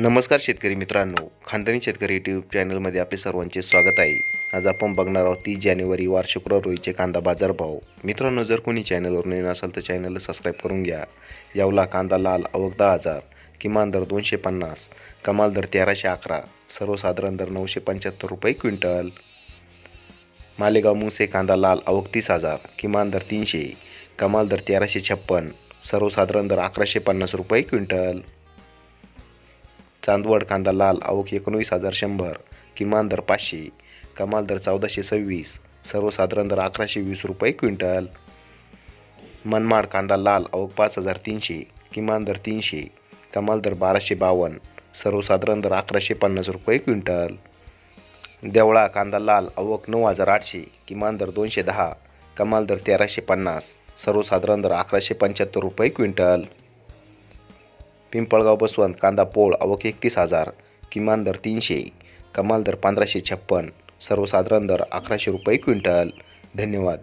नमस्कार शेतकरी मित्रांनो. खानदानी शेतकरी यूट्यूब चॅनलमध्ये आपले सर्वांचे स्वागत आहे. आज आपण बघणार आहोत तीस जानेवारी वार शुक्रवार रोजीचे कांदा बाजार भाव. मित्रांनो जर कोणी चॅनलवर नवीन असाल तर चॅनलला सबस्क्राईब करून घ्या. यावला कांदा लाल अवघ दहा हजार किमान दर दोनशे पन्नास कमाल दर तेराशे अकरा सर्वसाधारण दर नऊशे पंच्याहत्तर रुपये क्विंटल. मालेगाव मुंगसे कांदा लाल अवघ तीस हजार किमान दर तीनशे कमाल दर तेराशे छप्पन सर्वसाधारण दर अकराशे पन्नास रुपये क्विंटल. चांदवड कांदा लाल आवक एकोणवीस हजार शंभर किमान दर पाचशे कमाल दर चौदाशे सव्वीस सर्वसाधारण दर अकराशे वीस रुपये क्विंटल. मनमाड कांदा लाल अवघ पाच हजार तीनशे किमान दर तीनशे कमाल दर बाराशे बावन्न सर्वसाधारण दर अकराशे पन्नास रुपये क्विंटल. देवळा कांदा लाल अवक नऊ हजार आठशे किमान दर दोनशे दहा कमाल दर तेराशे पन्नास सर्वसाधारण दर अकराशे पंच्याहत्तर रुपये क्विंटल. पिंपळगाव बसवंत कांदा पोळ अवघ एकतीस हजार किमान दर तीनशे कमाल दर पंधराशे छप्पन सर्वसाधारण दर अकराशे रुपये क्विंटल. धन्यवाद.